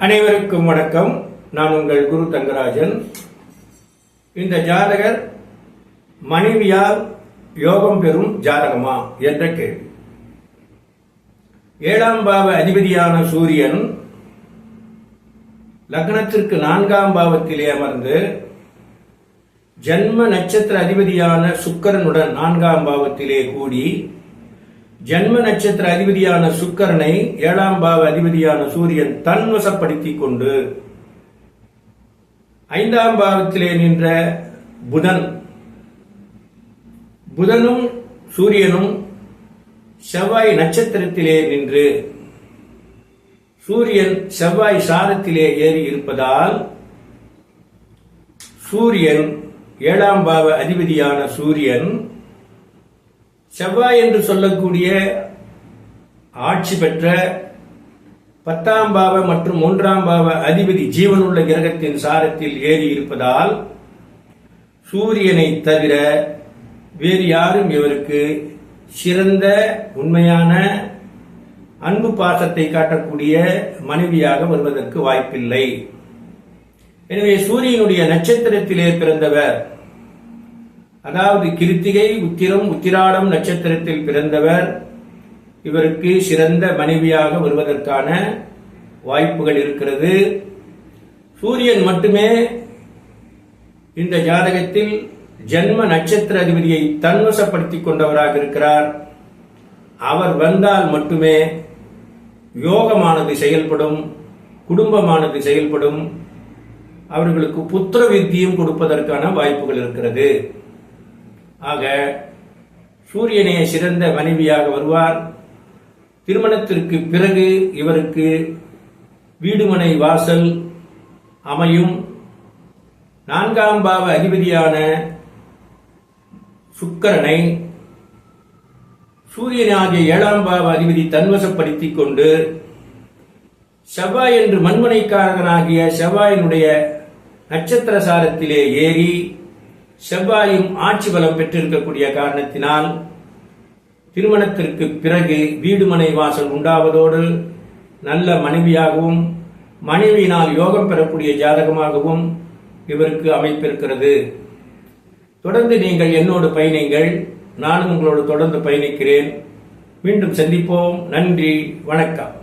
அனைவருக்கும் வணக்கம். நான் உங்கள் குரு தங்கராஜன். இந்த ஜாதகர் மனைவியால் யோகம் பெறும் ஜாதகமா? என்ற கேள்வி. ஏழாம் பாவ அதிபதியான சூரியன் லக்னத்திற்கு நான்காம் பாவத்திலே அமர்ந்து ஜன்ம நட்சத்திர அதிபதியான சுக்கரனுடன் நான்காம் பாவத்திலே கூடி ஜன்ம நட்சத்திர அதிபதியான சுக்கரனை ஏழாம் பாவ அதிபதியான சூரியன் தன்வசப்படுத்திக் கொண்டு ஐந்தாம் பாவத்திலே நின்ற புதன். புதனும் சூரியனும் செவ்வாய் நட்சத்திரத்திலே நின்று சூரியன் செவ்வாய் சாரத்திலே ஏறி இருப்பதால் சூரியன் ஏழாம் பாவ அதிபதியான சூரியன் செவ்வாய் என்று சொல்லக்கூடிய ஆட்சி பெற்ற பத்தாம் பாவ மற்றும் மூன்றாம் பாவ அதிபதி ஜீவனுள்ள கிரகத்தின் சாரத்தில் ஏறி இருப்பதால் சூரியனை தவிர வேறு யாரும் இவருக்கு சிறந்த உண்மையான அன்பு பாசத்தை காட்டக்கூடிய மனைவியாக வருவதற்கு வாய்ப்பில்லை. எனவே சூரியனுடைய நட்சத்திரத்திலே பிறந்தவர் அதாவது கிருத்திகை உத்திரம் உத்திராடம் நட்சத்திரத்தில் பிறந்தவர் இவருக்கு சிறந்த மனைவியாக வருவதற்கான வாய்ப்புகள் இருக்கிறது. சூரியன் மட்டுமே இந்த ஜாதகத்தில் ஜன்ம நட்சத்திர அதிபதியை தன்வசப்படுத்திக் கொண்டவராக இருக்கிறார். அவர் வந்தால் மட்டுமே யோகமானது செயல்படும் குடும்பமானது செயல்படும் அவர்களுக்கு புத்திர வித்தியும் கொடுப்பதற்கான வாய்ப்புகள் இருக்கிறது. ஆக சூரியனே சிறந்த மனைவியாக வருவார். திருமணத்திற்கு பிறகு இவருக்கு வீடுமனை வாசல் அமையும். நான்காம் பாவ அதிபதியான சுக்கரனை சூரியனாகிய ஏழாம் பாவ அதிபதி தன்வசப்படுத்திக் கொண்டு செவ்வாய் என்று மண்மனைக்காரகனாகிய செவ்வாயினுடைய நட்சத்திர சாரத்திலே ஏறி செவ்வாயும் ஆட்சி பலம் பெற்றிருக்கக்கூடிய காரணத்தினால் திருமணத்திற்கு பிறகு வீடுமனை வாசல் உண்டாவதோடு நல்ல மனைவியாகவும் மனைவியினால் யோகம் பெறக்கூடிய ஜாதகமாகவும் இவருக்கு அமைப்பிருக்கிறது தொடர்ந்து நீங்கள் என்னோடு பயணிங்கள். நானும் உங்களோடு தொடர்ந்து பயணிக்கிறேன். மீண்டும் சந்திப்போம். நன்றி. வணக்கம்.